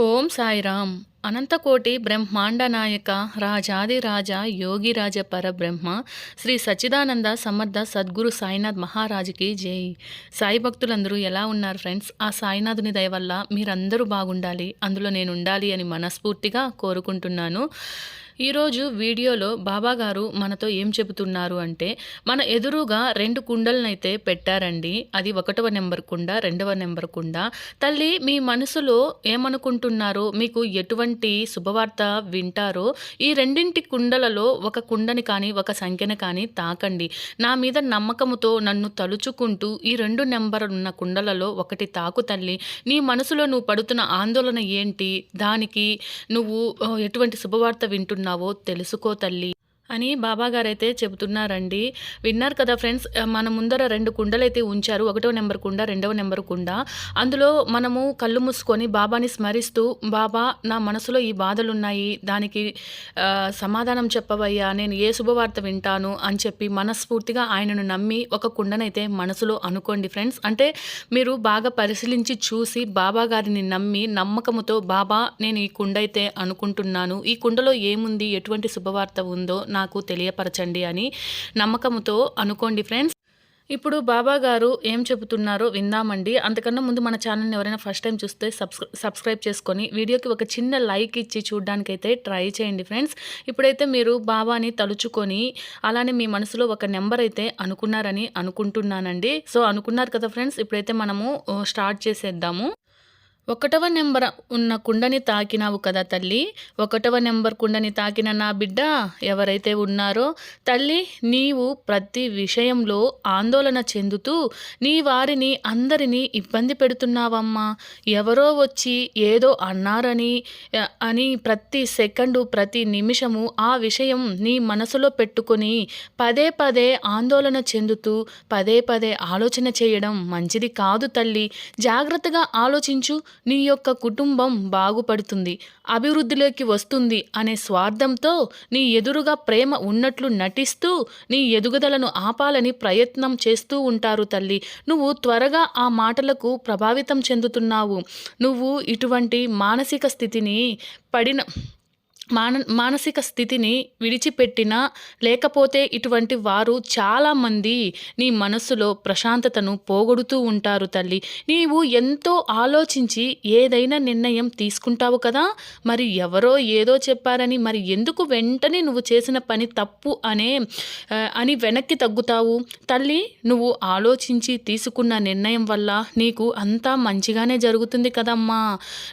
ఓం సాయిరామ్. అనంతకోటి బ్రహ్మాండ నాయక రాజాది రాజా యోగిరాజ పరబ్రహ్మ శ్రీ సచ్చిదానంద సమర్థ సద్గురు సాయినాథ్ మహారాజుకి జై. సాయి భక్తులందరూ ఎలా ఉన్నారు ఫ్రెండ్స్? ఆ సాయినాథుని దయ వల్ల మీరందరూ బాగుండాలి అందులో నేను ఉండాలి అని మనస్ఫూర్తిగా కోరుకుంటున్నాను. ఈరోజు వీడియోలో బాబా గారు మనతో ఏం చెబుతున్నారు అంటే మన ఎదురుగా రెండు కుండలనైతే పెట్టారండి. అది ఒకటవ నెంబర్ కుండ రెండవ నెంబర్ కుండ. తల్లి మీ మనసులో ఏమనుకుంటున్నారో? మీకు ఎటువంటి శుభవార్త వింటారో? ఈ రెండింటి కుండలలో ఒక కుండని కానీ ఒక సంఖ్యని కానీ తాకండి. నా మీద నమ్మకముతో నన్ను తలుచుకుంటూ ఈ రెండు నెంబర్ ఉన్న కుండలలో ఒకటి తాకు తల్లి. నీ మనసులో నువ్వు పడుతున్న ఆందోళన ఏంటి? దానికి నువ్వు ఎటువంటి శుభవార్త వింటున్నావు? చేస్తున్నావో తెలుసుకో తల్లి. అని బాబాగారు అయితే చెబుతున్నారండి. విన్నారు కదా ఫ్రెండ్స్ మన ముందర రెండు కుండలు అయితే ఉంచారు. ఒకటో నెంబర్ కుండ రెండవ నెంబర్ కుండ. అందులో మనము కళ్ళు మూసుకొని బాబాని స్మరిస్తూ బాబా నా మనసులో ఈ బాధలున్నాయి. దానికి సమాధానం చెప్పవయ్యా. నేను ఏ శుభవార్త వింటాను? అని చెప్పి మనస్ఫూర్తిగా ఆయనను నమ్మి ఒక కుండనైతే మనసులో అనుకోండి ఫ్రెండ్స్. అంటే మీరు బాగా పరిశీలించి చూసి బాబా గారిని నమ్మి నమ్మకముతో బాబా నేను ఈ కుండ అయితే అనుకుంటున్నాను. ఈ కుండలో ఏముంది? ఎటువంటి శుభవార్త ఉందో? నాకు తెలియపరచండి అని నమ్మకముతో అనుకోండి ఫ్రెండ్స్. ఇప్పుడు బాబా గారు ఏం చెబుతున్నారో విందామండి. అంతకన్నా ముందు మన ఛానల్ని ఎవరైనా ఫస్ట్ టైం చూస్తే సబ్స్క్రై సబ్స్క్రైబ్ చేసుకొని వీడియోకి ఒక చిన్న లైక్ ఇచ్చి చూడడానికైతే ట్రై చేయండి ఫ్రెండ్స్. ఇప్పుడైతే మీరు బాబాని తలుచుకొని అలానే మీ మనసులో ఒక నెంబర్ అయితే అనుకున్నారని అనుకుంటున్నానండి. సో అనుకున్నారు కదా ఫ్రెండ్స్ ఇప్పుడైతే మనము స్టార్ట్ చేసేద్దాము. ఒకటవ నెంబర్ ఉన్న కుండని తాకినావు కదా తల్లి. ఒకటవ నెంబర్ కుండని తాకిన నా బిడ్డ ఎవరైతే ఉన్నారో తల్లి నీవు ప్రతి విషయంలో ఆందోళన చెందుతూ నీ వారిని అందరినీ ఇబ్బంది పెడుతున్నావమ్మా. ఎవరో వచ్చి ఏదో అన్నారని అని ప్రతి సెకండు ప్రతి నిమిషము ఆ విషయం నీ మనసులో పెట్టుకొని పదే పదే ఆందోళన చెందుతూ పదే పదే ఆలోచన చేయడం మంచిది కాదు తల్లి. జాగ్రత్తగా ఆలోచించు నీ యొక్క కుటుంబం బాగుపడుతుంది అభివృద్ధిలోకి వస్తుంది అనే స్వార్థంతో నీ ఎదురుగా ప్రేమ ఉన్నట్లు నటిస్తూ నీ ఎదుగుదలను ఆపాలని ప్రయత్నం చేస్తూ ఉంటారు తల్లి. నువ్వు త్వరగా ఆ మాటలకు ప్రభావితం చెందుతున్నావు. నువ్వు ఇటువంటి మానసిక స్థితిని పడిన మాన మానసిక స్థితిని విడిచిపెట్టినా లేకపోతే ఇటువంటి వారు చాలామంది నీ మనస్సులో ప్రశాంతతను పోగొడుతూ ఉంటారు తల్లి. నీవు ఎంతో ఆలోచించి ఏదైనా నిర్ణయం తీసుకుంటావు కదా? మరి ఎవరో ఏదో చెప్పారని మరి ఎందుకు వెంటనే నువ్వు చేసిన పని తప్పు అనే అని వెనక్కి తగ్గుతావు? తల్లి నువ్వు ఆలోచించి తీసుకున్న నిర్ణయం వల్ల నీకు అంతా మంచిగానే జరుగుతుంది కదమ్మా.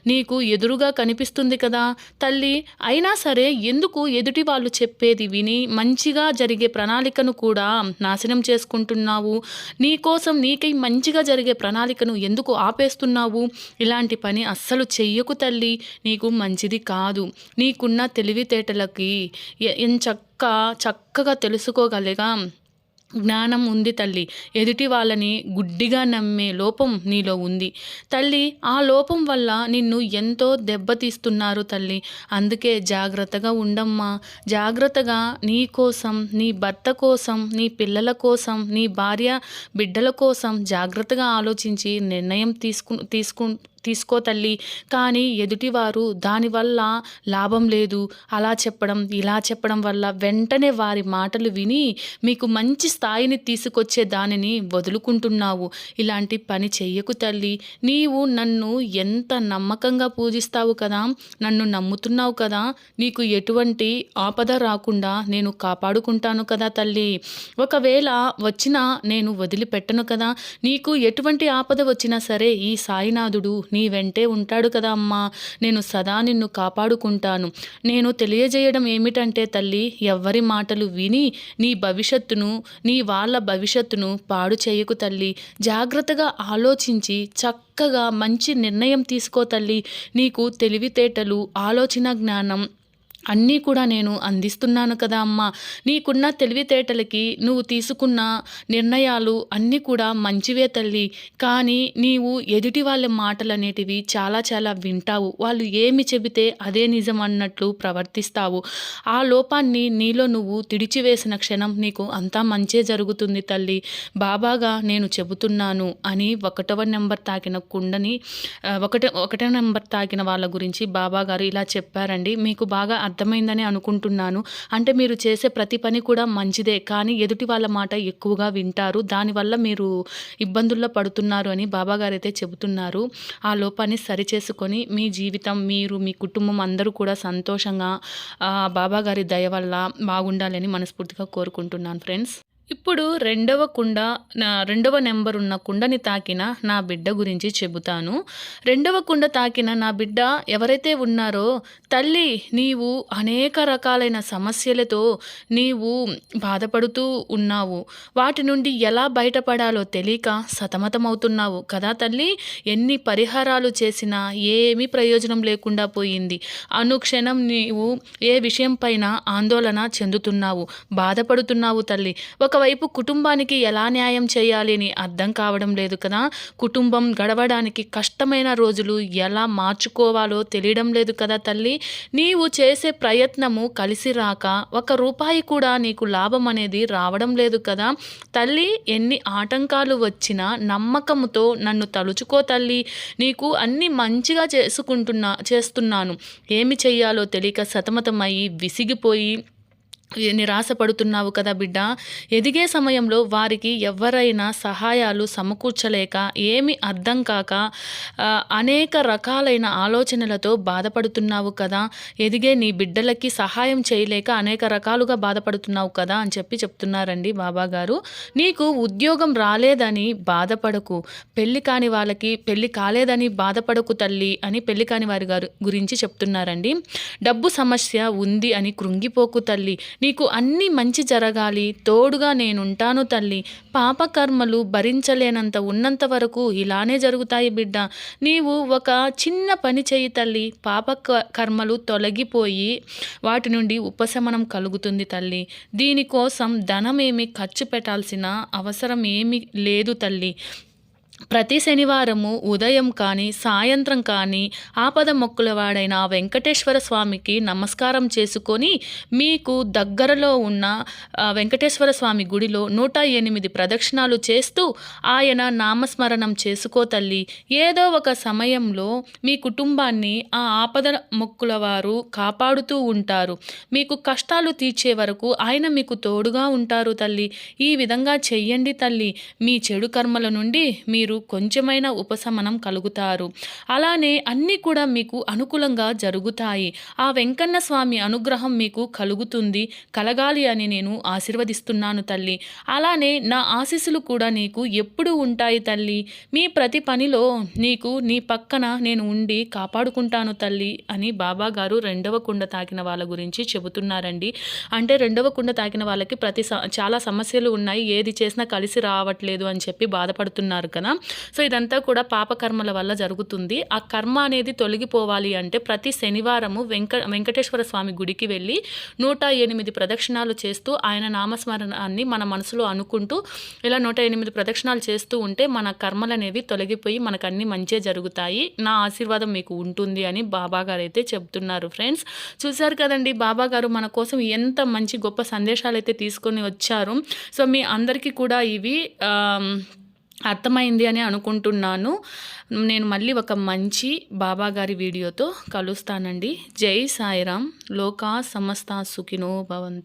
నీకు ఎదురుగా కనిపిస్తుంది కదా. తల్లి అయిన అయినా సరే ఎందుకు ఎదుటి వాళ్ళు చెప్పేది విని మంచిగా జరిగే ప్రణాళికను కూడా నాశనం చేసుకుంటున్నావు? నీ కోసం నీకై మంచిగా జరిగే ప్రణాళికను ఎందుకు ఆపేస్తున్నావు? ఇలాంటి పని అస్సలు చెయ్యకు తల్లి. నీకు మంచిది కాదు. నీకున్న తెలివితేటలకి ఎంచక్క చక్కగా తెలుసుకోగలిగా. జ్ఞానం ఉంది తల్లి. ఎదుటి వాళ్ళని గుడ్డిగా నమ్మే లోపం నీలో ఉంది. తల్లి ఆ లోపం వల్ల నిన్ను ఎంతో దెబ్బతీస్తున్నారు తల్లి. అందుకే జాగ్రత్తగా ఉండమ్మా. జాగ్రత్తగా నీ కోసం నీ భర్త కోసం నీ పిల్లల కోసం నీ భార్య బిడ్డల కోసం జాగ్రత్తగా ఆలోచించి నిర్ణయం తీసుకు తీసుకు తీసుకో తల్లి. కానీ ఎదుటివారు దానివల్ల లాభం లేదు. అలా చెప్పడం ఇలా చెప్పడం వల్ల వెంటనే వారి మాటలు విని మీకు మంచి స్థాయిని తీసుకొచ్చే దానిని వదులుకుంటున్నావు. ఇలాంటి పని చెయ్యకు తల్లి. నీవు నన్ను ఎంత నమ్మకంగా పూజిస్తావు కదా నన్ను నమ్ముతున్నావు కదా నీకు ఎటువంటి ఆపద రాకుండా నేను కాపాడుకుంటాను కదా తల్లి. ఒకవేళ వచ్చినా నేను వదిలిపెట్టను కదా నీకు ఎటువంటి ఆపద వచ్చినా సరే ఈ సాయినాథుడు నీ వెంటే ఉంటాడు కదా అమ్మా. నేను సదా నిన్ను కాపాడుకుంటాను. నేను తెలియజేయడం ఏమిటంటే తల్లి ఎవ్వరి మాటలు విని నీ భవిష్యత్తును నీ వాళ్ళ భవిష్యత్తును పాడు చేయకు తల్లి. జాగ్రత్తగా ఆలోచించి చక్కగా మంచి నిర్ణయం తీసుకో తల్లి. నీకు తెలివితేటలు ఆలోచన జ్ఞానం అన్నీ కూడా నేను అందిస్తున్నాను కదా అమ్మా. నీకున్న తెలివితేటలకి నువ్వు తీసుకున్న నిర్ణయాలు అన్నీ కూడా మంచివే తల్లి. కానీ నీవు ఎదుటి వాళ్ళ మాటలు అనేటివి చాలా చాలా వింటావు. వాళ్ళు ఏమి చెబితే అదే నిజం అన్నట్లు ప్రవర్తిస్తావు. ఆ లోపాన్ని నీలో నువ్వు తిడిచివేసిన క్షణం నీకు అంతా మంచే జరుగుతుంది తల్లి. బాబాగా నేను చెబుతున్నాను అని ఒకటవ నెంబర్ తాకిన కుండని ఒకట ఒకటో నెంబర్ తాకిన వాళ్ళ గురించి బాబా గారు ఇలా చెప్పారండి. మీకు బాగా అర్థమైందని అనుకుంటున్నాను. అంటే మీరు చేసే ప్రతి పని కూడా మంచిదే కానీ ఎదుటి వాళ్ళ మాట ఎక్కువగా వింటారు. దానివల్ల మీరు ఇబ్బందుల్లో పడుతున్నారు అని బాబాగారు అయితే చెబుతున్నారు. ఆ లోపాన్ని సరిచేసుకొని మీ జీవితం మీరు మీ కుటుంబం అందరూ కూడా సంతోషంగా బాబాగారి దయ వల్ల బాగుండాలని మనస్ఫూర్తిగా కోరుకుంటున్నాను ఫ్రెండ్స్. ఇప్పుడు రెండవ కుండ నా రెండవ నెంబర్ ఉన్న కుండని తాకిన నా బిడ్డ గురించి చెబుతాను. రెండవ కుండ తాకిన నా బిడ్డ ఎవరైతే ఉన్నారో తల్లి నీవు అనేక రకాలైన సమస్యలతో నీవు బాధపడుతూ ఉన్నావు. వాటి నుండి ఎలా బయటపడాలో తెలియక సతమతమవుతున్నావు కదా తల్లి? ఎన్ని పరిహారాలు చేసినా ఏమీ ప్రయోజనం లేకుండా పోయింది. అనుక్షణం నీవు ఏ విషయం పైన ఆందోళన చెందుతున్నావు? బాధపడుతున్నావు తల్లి. ఒక ఒకవైపు కుటుంబానికి ఎలా న్యాయం చేయాలి అని అర్థం కావడం లేదు కదా. కుటుంబం గడవడానికి కష్టమైన రోజులు ఎలా మార్చుకోవాలో తెలియడం లేదు కదా తల్లి. నీవు చేసే ప్రయత్నము కలిసి రాక ఒక రూపాయి కూడా నీకు లాభం అనేది రావడం లేదు కదా. తల్లి ఎన్ని ఆటంకాలు వచ్చినా నమ్మకంతో నన్ను తలుచుకో తల్లి. నీకు అన్ని మంచిగా చేసుకుంటున్నా చేస్తున్నాను. ఏమి చెయ్యాలో తెలియక సతమతమయ్యి విసిగిపోయి నిరాశపడుతున్నావు కదా బిడ్డ. ఎదిగే సమయంలో వారికి ఎవరైనా సహాయాలు సమకూర్చలేక ఏమి అర్థం కాక అనేక రకాలైన ఆలోచనలతో బాధపడుతున్నావు కదా. ఎదిగే నీ బిడ్డలకి సహాయం చేయలేక అనేక రకాలుగా బాధపడుతున్నావు కదా అని చెప్పి చెప్తున్నారండి బాబా గారు. నీకు ఉద్యోగం రాలేదని బాధపడకు. పెళ్ళి కాని వాళ్ళకి పెళ్ళి కాలేదని బాధపడకు తల్లి అని పెళ్ళి కాని వారి గారు గురించి చెప్తున్నారండి. డబ్బు సమస్య ఉంది అని కృంగిపోకు తల్లి. నీకు అన్ని మంచి జరగాలి తోడుగా నేనుంటాను తల్లి. పాపకర్మలు భరించలేనంత ఉన్నంత వరకు ఇలానే జరుగుతాయి బిడ్డ. నీవు ఒక చిన్న పని చేయి తల్లి. పాప క- కర్మలు తొలగిపోయి వాటి నుండి ఉపశమనం కలుగుతుంది తల్లి. దీనికోసం ధనం ఏమి ఖర్చు పెట్టాల్సిన అవసరం ఏమీ లేదు తల్లి. ప్రతి శనివారము ఉదయం కానీ సాయంత్రం కానీ ఆపద మొక్కులవాడైన వెంకటేశ్వర స్వామికి నమస్కారం చేసుకొని మీకు దగ్గరలో ఉన్న వెంకటేశ్వర స్వామి గుడిలో నూట ఎనిమిది ప్రదక్షిణాలు చేస్తూ ఆయన నామస్మరణం చేసుకో తల్లి. ఏదో ఒక సమయంలో మీ కుటుంబాన్ని ఆ ఆపద మొక్కుల వారు కాపాడుతూ ఉంటారు. మీకు కష్టాలు తీర్చే వరకు ఆయన మీకు తోడుగా ఉంటారు తల్లి. ఈ విధంగా చెయ్యండి తల్లి. మీ చెడు కర్మల నుండి మీరు కొంచెమైనా ఉపశమనం కలుగుతారు. అలానే అన్నీ కూడా మీకు అనుకూలంగా జరుగుతాయి. ఆ వెంకన్న స్వామి అనుగ్రహం మీకు కలుగుతుంది. కలగాలి అని నేను ఆశీర్వదిస్తున్నాను తల్లి. అలానే నా ఆశీస్సులు కూడా నీకు ఎప్పుడు ఉంటాయి తల్లి. మీ ప్రతి పనిలో నీకు నీ పక్కన నేను ఉండి కాపాడుకుంటాను తల్లి అని బాబా గారు రెండవ కుండ తాకిన వాళ్ళ గురించి చెబుతున్నారండి. అంటే రెండవ కుండ తాకిన వాళ్ళకి ప్రతి చాలా సమస్యలు ఉన్నాయి. ఏది చేసినా కలిసి రావట్లేదు అని చెప్పి బాధపడుతున్నారు కదా. సో ఇదంతా కూడా పాపకర్మల వల్ల జరుగుతుంది. ఆ కర్మ అనేది తొలగిపోవాలి అంటే ప్రతి శనివారము వెంక వెంకటేశ్వర స్వామి గుడికి వెళ్ళి నూట ఎనిమిది ప్రదక్షిణాలు చేస్తూ ఆయన నామస్మరణాన్ని మన మనసులో అనుకుంటూ ఇలా నూట ఎనిమిది ప్రదక్షిణాలు చేస్తూ ఉంటే మన కర్మలు అనేవి తొలగిపోయి మనకు అన్ని మంచే జరుగుతాయి. నా ఆశీర్వాదం మీకు ఉంటుంది అని బాబా గారు అయితే చెప్తున్నారు ఫ్రెండ్స్. చూశారు కదండి బాబా గారు మన కోసం ఎంత మంచి గొప్ప సందేశాలు అయితే తీసుకొని వచ్చారు. సో మీ అందరికీ కూడా ఇవి అర్థమైంది అని అనుకుంటున్నాను. నేను మళ్ళీ ఒక మంచి బాబా గారి వీడియోతో కలుస్తానండి. జై సాయిరామ్. లోకా సమస్త సుఖినో భవంతు.